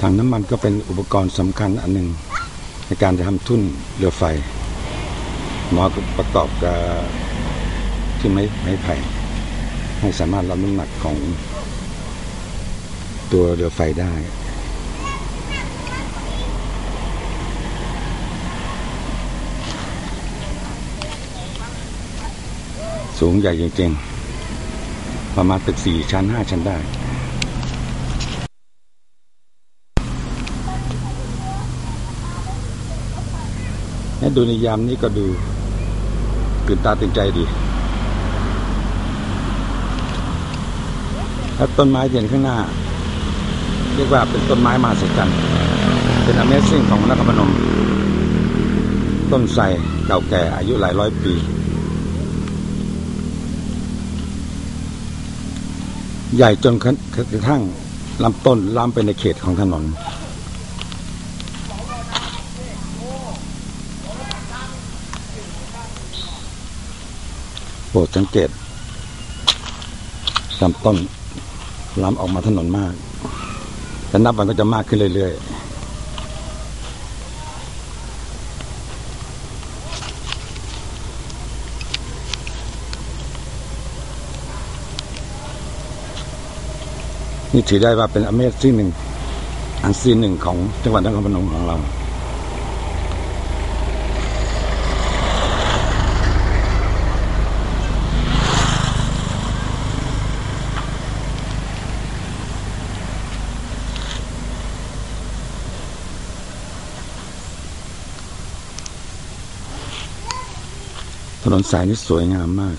ถังน้ำมันก็เป็นอุปกรณ์สำคัญอันหนึ่งในการจะทำทุ่นเรือไฟหมาะกับประกอบกับที่ไม้ไม้ไผ่ให้สามารถรับน้ำหนักของตัวเรือไฟได้สูงใหญ่จริงๆ ประมาณตึกสี่ชั้นห้าชั้นได้ ให้ดูในยามนี้ก็ดูตื่นตาตื่นใจดีแล้วต้นไม้เห็นข้างหน้า เรียกว่าเป็นต้นไม้มหัศจรรย์เป็น Amazing ของนครพนม ต้นไทรเก่าแก่อายุหลายร้อยปี ใหญ่จนกระทั่งลำต้นล้ำไปในเขตของถนน ปรดสังเกตลำต้นล้ำออกมาถนนมากแต่นับวันก็จะมากขึ้นเรื่อยๆนี่ถือได้ว่าเป็นอเมซิ่หนึ่ง อันซีนหนึ่งของจังหวัดนครพนมของเรา ถนนสายนี้สวยงามมาก